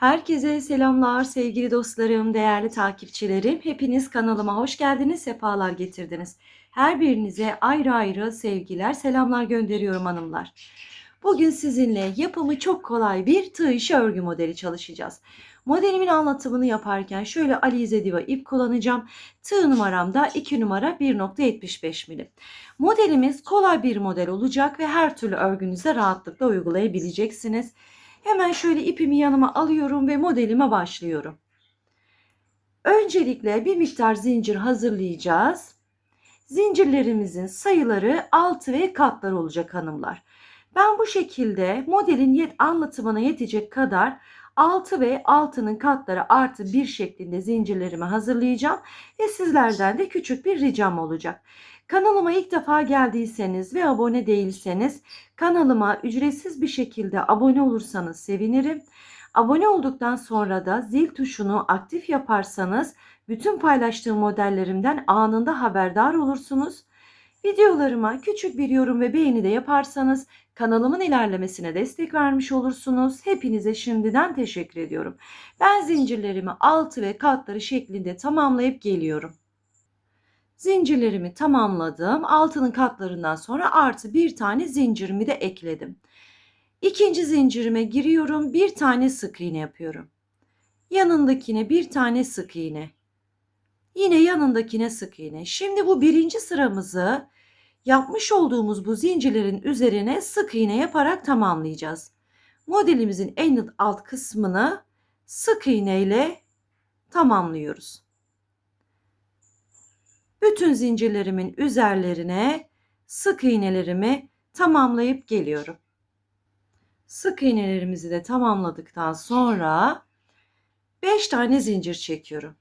Herkese selamlar sevgili dostlarım, değerli takipçilerim. Hepiniz kanalıma hoş geldiniz, sefalar getirdiniz. Her birinize ayrı ayrı sevgiler, selamlar gönderiyorum hanımlar. Bugün sizinle yapımı çok kolay bir tığ işi örgü modeli çalışacağız. Modelimin anlatımını yaparken şöyle Alize Diva ip kullanacağım. Tığ numaram da 2 numara 1.75 milim. Modelimiz kolay bir model olacak ve her türlü örgünüze rahatlıkla uygulayabileceksiniz. Hemen şöyle ipimi yanıma alıyorum ve modelime başlıyorum. Öncelikle bir miktar zincir hazırlayacağız. Zincirlerimizin sayıları 6 ve katlar olacak hanımlar. Ben bu şekilde modelin yet anlatımına yetecek kadar 6 ve 6'nın katları artı 1 şeklinde zincirlerimi hazırlayacağım ve sizlerden de küçük bir ricam olacak. Kanalıma ilk defa geldiyseniz ve abone değilseniz kanalıma ücretsiz bir şekilde abone olursanız sevinirim. Abone olduktan sonra da zil tuşunu aktif yaparsanız bütün paylaştığım modellerimden anında haberdar olursunuz. Videolarıma küçük bir yorum ve beğeni de yaparsanız kanalımın ilerlemesine destek vermiş olursunuz. Hepinize şimdiden teşekkür ediyorum. Ben zincirlerimi altı ve katları şeklinde tamamlayıp geliyorum. Zincirlerimi tamamladım. Altının katlarından sonra artı bir tane zincirimi de ekledim. İkinci zincirime giriyorum. Bir tane sık iğne yapıyorum. Yanındakine bir tane sık iğne. Yine yanındakine sık iğne. Şimdi bu birinci sıramızı yapmış olduğumuz bu zincirlerin üzerine sık iğne yaparak tamamlayacağız. Modelimizin en alt kısmını sık iğne ile tamamlıyoruz. Bütün zincirlerimin üzerlerine sık iğnelerimi tamamlayıp geliyorum. Sık iğnelerimizi de tamamladıktan sonra 5 tane zincir çekiyorum.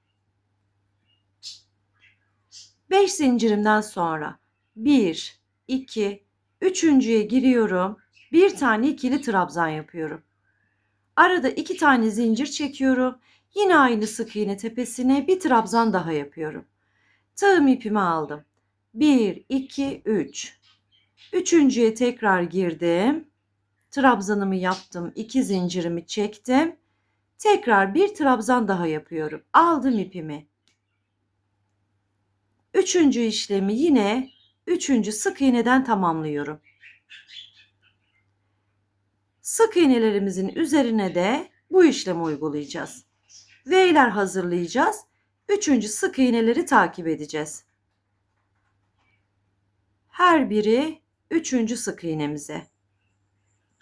5 zincirimden sonra 1, 2, üçüncüye giriyorum. Bir tane ikili trabzan yapıyorum. Arada iki tane zincir çekiyorum. Yine aynı sık iğne tepesine bir trabzan daha yapıyorum. Tığım ipimi aldım. 1, 2, 3. Üçüncüye tekrar girdim. Trabzanımı yaptım. 2 zincirimi çektim. Tekrar bir trabzan daha yapıyorum. Aldım ipimi. Üçüncü işlemi yine üçüncü sık iğneden tamamlıyorum. Sık iğnelerimizin üzerine de bu işlemi uygulayacağız. V'ler hazırlayacağız. Üçüncü sık iğneleri takip edeceğiz. Her biri üçüncü sık iğnemize.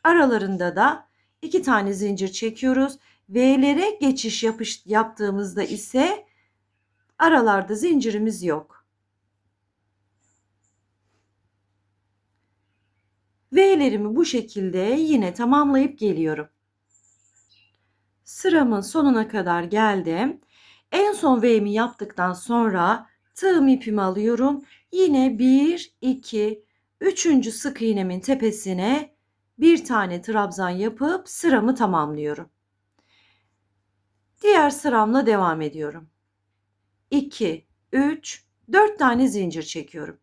Aralarında da iki tane zincir çekiyoruz. V'lere geçiş yapış, yaptığımızda ise aralarda zincirimiz yok. V'lerimi bu şekilde yine tamamlayıp geliyorum. Sıramın sonuna kadar geldim. En son V'mi yaptıktan sonra tığım ipimi alıyorum. Yine 1, 2, 3. sık iğnemin tepesine bir tane trabzan yapıp sıramı tamamlıyorum. Diğer sıramla devam ediyorum. 2, 3, 4 tane zincir çekiyorum.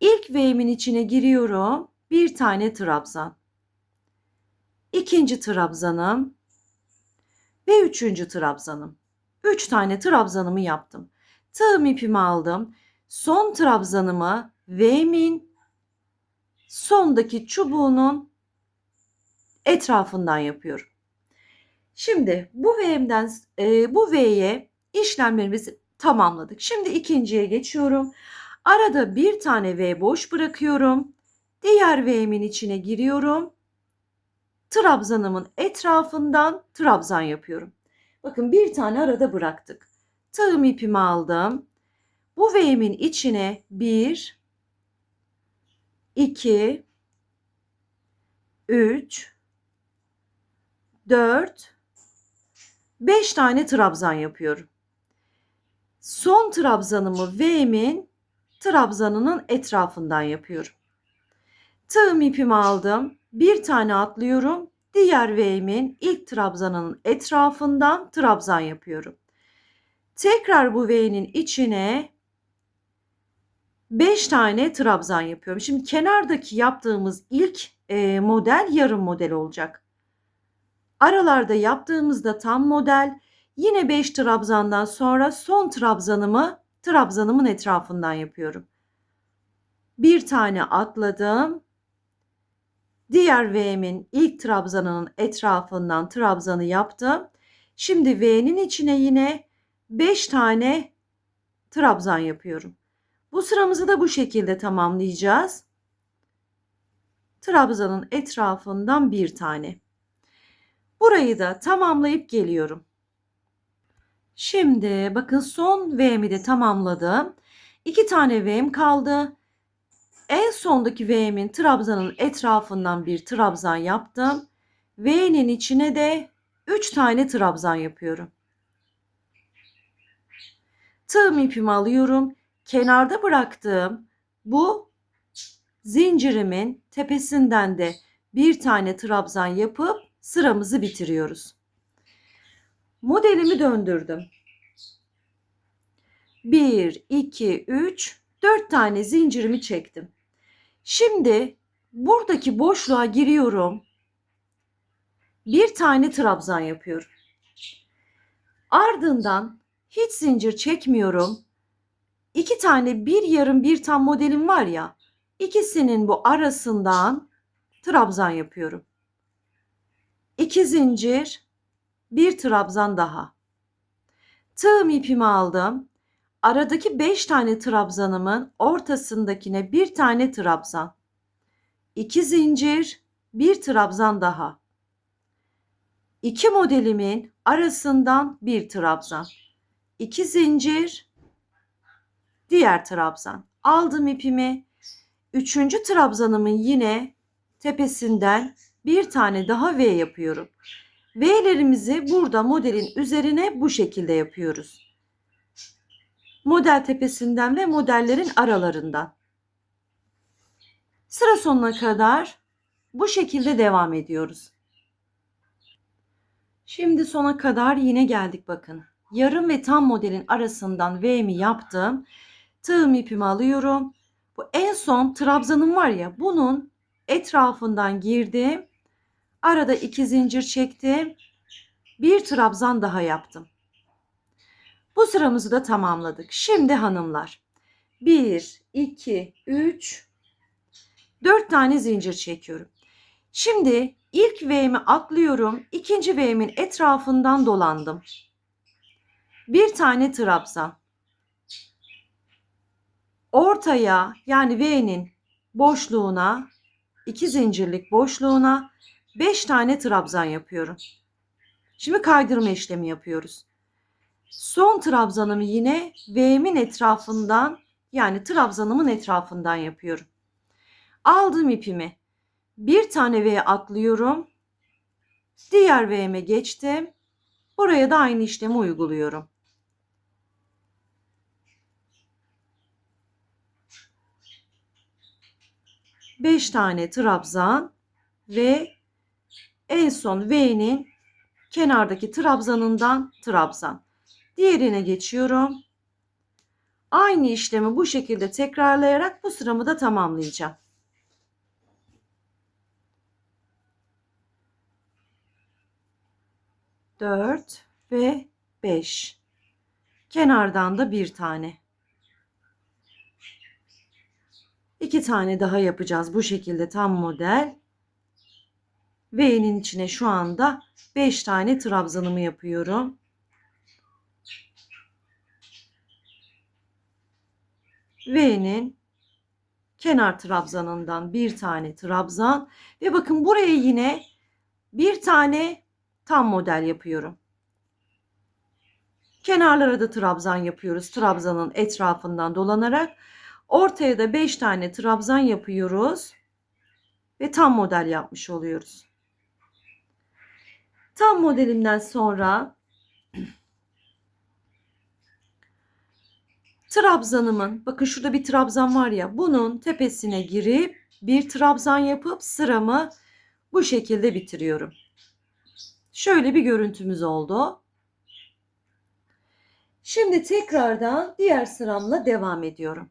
İlk V'min içine giriyorum. Bir tane trabzan. İkinci trabzanım ve üçüncü trabzanım. 3 tane trabzanımı yaptım. Tığım ipimi aldım. Son trabzanımı V'min sondaki çubuğunun etrafından yapıyorum. Şimdi bu V'mden e, bu V'ye işlemlerimizi tamamladık. Şimdi ikinciye geçiyorum. Arada bir tane V boş bırakıyorum. Diğer V'min içine giriyorum. Trabzanımın etrafından trabzan yapıyorum. Bakın bir tane arada bıraktık. Tığım ipimi aldım. Bu V'min içine 1, 2, 3, 4, 5 tane trabzan yapıyorum. Son trabzanımı V'min trabzanının etrafından yapıyorum. Tığım ipimi aldım. Bir tane atlıyorum diğer V'min ilk trabzanın etrafından trabzan yapıyorum. Tekrar bu V'nin içine 5 tane trabzan yapıyorum. Şimdi kenardaki yaptığımız ilk e, model yarım model olacak. Aralarda yaptığımızda tam model yine 5 trabzandan sonra son trabzanımı trabzanımın etrafından yapıyorum. Bir tane atladım. Diğer V'min ilk trabzanının etrafından trabzanı yaptım. Şimdi V'nin içine yine 5 tane trabzan yapıyorum. Bu sıramızı da bu şekilde tamamlayacağız. Trabzanın etrafından bir tane. Burayı da tamamlayıp geliyorum. Şimdi bakın son V'mi de tamamladım. İki tane V'm kaldı. En sondaki V'min trabzanın etrafından bir trabzan yaptım. V'nin içine de 3 tane trabzan yapıyorum. Tığım ipimi alıyorum. Kenarda bıraktığım bu zincirimin tepesinden de bir tane trabzan yapıp sıramızı bitiriyoruz. Modelimi döndürdüm. 1, 2, 3, 4 tane zincirimi çektim. Şimdi buradaki boşluğa giriyorum. Bir tane trabzan yapıyorum. Ardından hiç zincir çekmiyorum. İki tane bir yarım bir tam modelim var ya. İkisinin bu arasından trabzan yapıyorum. İki zincir, bir trabzan daha. Tığım ipimi aldım. Aradaki 5 tane trabzanımın ortasındakine bir tane trabzan. 2 zincir, bir trabzan daha. 2 modelimin arasından bir trabzan. 2 zincir, diğer trabzan. Aldım ipimi. Üçüncü trabzanımın yine tepesinden bir tane daha V yapıyorum. V'lerimizi burada modelin üzerine bu şekilde yapıyoruz. Model tepesinden ve modellerin aralarından. Sıra sonuna kadar bu şekilde devam ediyoruz. Şimdi sona kadar yine geldik bakın. Yarım ve tam modelin arasından V'mi yaptım. Tığım ipimi alıyorum. Bu en son trabzanım var ya bunun etrafından girdim. Arada iki zincir çektim. Bir trabzan daha yaptım. Bu sıramızı da tamamladık. Şimdi hanımlar 1, 2, 3, 4 tane zincir çekiyorum. Şimdi ilk V'mi atlıyorum. ikinci V'min etrafından dolandım. Bir tane trabzan. Ortaya yani V'nin boşluğuna iki zincirlik boşluğuna 5 tane trabzan yapıyorum. Şimdi kaydırma işlemi yapıyoruz. Son trabzanımı yine V'min etrafından yani trabzanımın etrafından yapıyorum. Aldım ipimi. Bir tane V atlıyorum. Diğer V'me geçtim. Buraya da aynı işlemi uyguluyorum. Beş tane trabzan ve en son V'nin kenardaki trabzanından trabzan. Diğerine geçiyorum. Aynı işlemi bu şekilde tekrarlayarak bu sıramı da tamamlayacağım. Dört ve beş. Kenardan da bir tane. İki tane daha yapacağız bu şekilde tam model. V'nin içine şu anda 5 tane trabzanımı yapıyorum. V'nin kenar trabzanından bir tane trabzan ve bakın buraya yine bir tane tam model yapıyorum. Kenarlara da trabzan yapıyoruz. Trabzanın etrafından dolanarak ortaya da 5 tane trabzan yapıyoruz ve tam model yapmış oluyoruz. Tam modelimden sonra trabzanımın bakın şurada bir trabzan var ya bunun tepesine girip bir trabzan yapıp sıramı bu şekilde bitiriyorum. Şöyle bir görüntümüz oldu. Şimdi tekrardan diğer sıramla devam ediyorum.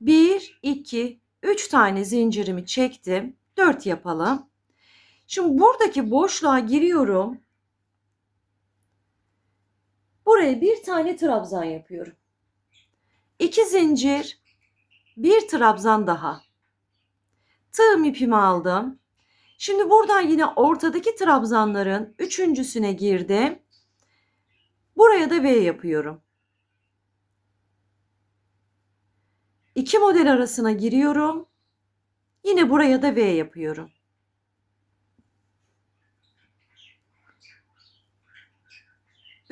1, 2, 3 tane zincirimi çektim. 4 yapalım. Şimdi buradaki boşluğa giriyorum. Buraya bir tane trabzan yapıyorum. İki zincir, bir trabzan daha. Tığım ipimi aldım. Şimdi buradan yine ortadaki trabzanların üçüncüsüne girdim. Buraya da V yapıyorum. İki model arasına giriyorum. Yine buraya da V yapıyorum.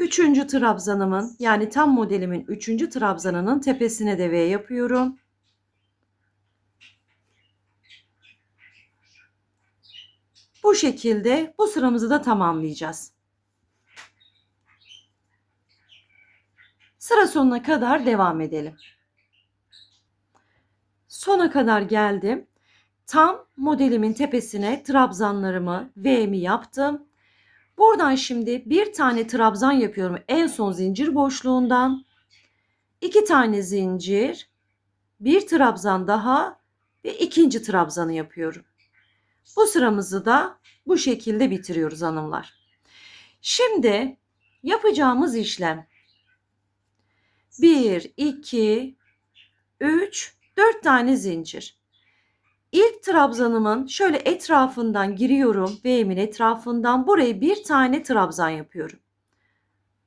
Üçüncü trabzanımın yani tam modelimin üçüncü trabzanının tepesine de V yapıyorum. Bu şekilde bu sıramızı da tamamlayacağız. Sıra sonuna kadar devam edelim. Sona kadar geldim. Tam modelimin tepesine trabzanlarımı V'mi yaptım. Buradan şimdi bir tane trabzan yapıyorum en son zincir boşluğundan. iki tane zincir, bir trabzan daha ve ikinci trabzanı yapıyorum. Bu sıramızı da bu şekilde bitiriyoruz hanımlar. Şimdi yapacağımız işlem 1, 2, 3, 4 tane zincir. İlk trabzanımın şöyle etrafından giriyorum. V'min etrafından buraya bir tane trabzan yapıyorum.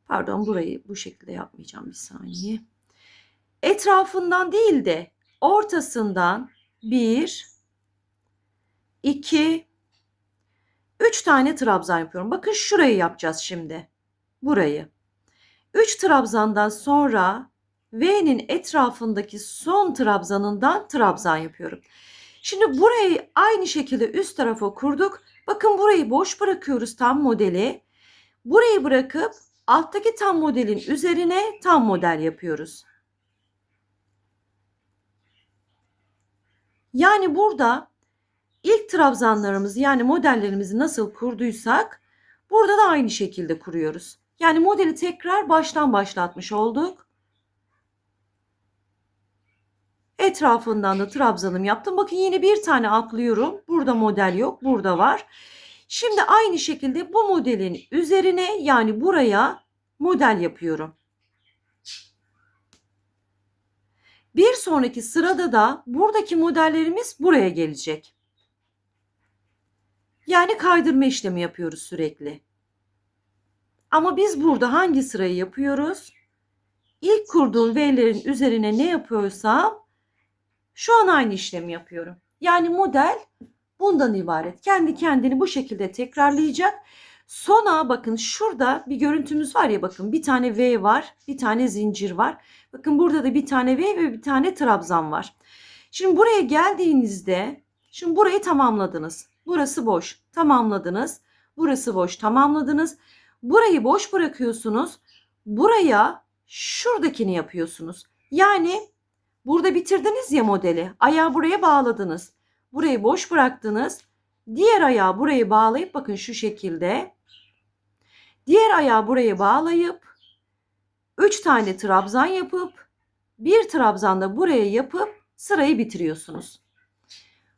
Pardon burayı bu şekilde yapmayacağım bir saniye. Etrafından değil de ortasından bir, iki, üç tane trabzan yapıyorum. Bakın şurayı yapacağız şimdi. Burayı. Üç trabzandan sonra V'nin etrafındaki son trabzanından trabzan yapıyorum. Şimdi burayı aynı şekilde üst tarafa kurduk. Bakın burayı boş bırakıyoruz tam modeli. Burayı bırakıp alttaki tam modelin üzerine tam model yapıyoruz. Yani burada ilk trabzanlarımızı yani modellerimizi nasıl kurduysak burada da aynı şekilde kuruyoruz. Yani modeli tekrar baştan başlatmış olduk. Etrafından da trabzanım yaptım. Bakın yine bir tane atlıyorum. Burada model yok. Burada var. Şimdi aynı şekilde bu modelin üzerine yani buraya model yapıyorum. Bir sonraki sırada da buradaki modellerimiz buraya gelecek. Yani kaydırma işlemi yapıyoruz sürekli. Ama biz burada hangi sırayı yapıyoruz? İlk kurduğum V'lerin üzerine ne yapıyorsam şu an aynı işlemi yapıyorum. Yani model bundan ibaret. Kendi kendini bu şekilde tekrarlayacak. Sona bakın şurada bir görüntümüz var ya bakın bir tane V var, bir tane zincir var. Bakın burada da bir tane V ve bir tane trabzan var. Şimdi buraya geldiğinizde şimdi burayı tamamladınız. Burası boş. Tamamladınız. Burası boş. Tamamladınız. Burayı boş bırakıyorsunuz. Buraya şuradakini yapıyorsunuz. Yani burada bitirdiniz ya modeli. Ayağı buraya bağladınız. Burayı boş bıraktınız. Diğer ayağı buraya bağlayıp bakın şu şekilde. Diğer ayağı buraya bağlayıp 3 tane trabzan yapıp bir trabzan da buraya yapıp sırayı bitiriyorsunuz.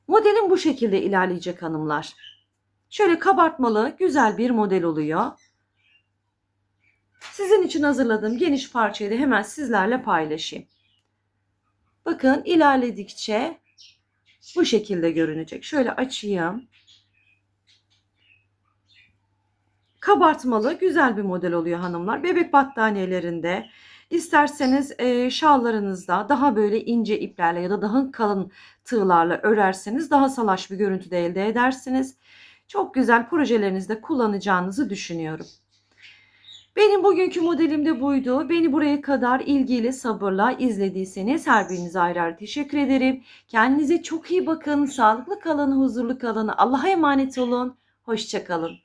Modelin bu şekilde ilerleyecek hanımlar. Şöyle kabartmalı güzel bir model oluyor. Sizin için hazırladığım geniş parçayı da hemen sizlerle paylaşayım. Bakın ilerledikçe bu şekilde görünecek. Şöyle açayım. Kabartmalı güzel bir model oluyor hanımlar. Bebek battaniyelerinde isterseniz e, şallarınızda daha böyle ince iplerle ya da daha kalın tığlarla örerseniz daha salaş bir görüntü de elde edersiniz. Çok güzel projelerinizde kullanacağınızı düşünüyorum. Benim bugünkü modelim de buydu. Beni buraya kadar ilgili sabırla izlediyseniz her birinize ayrı ayrı teşekkür ederim. Kendinize çok iyi bakın. Sağlıklı kalın, huzurlu kalın. Allah'a emanet olun. Hoşçakalın.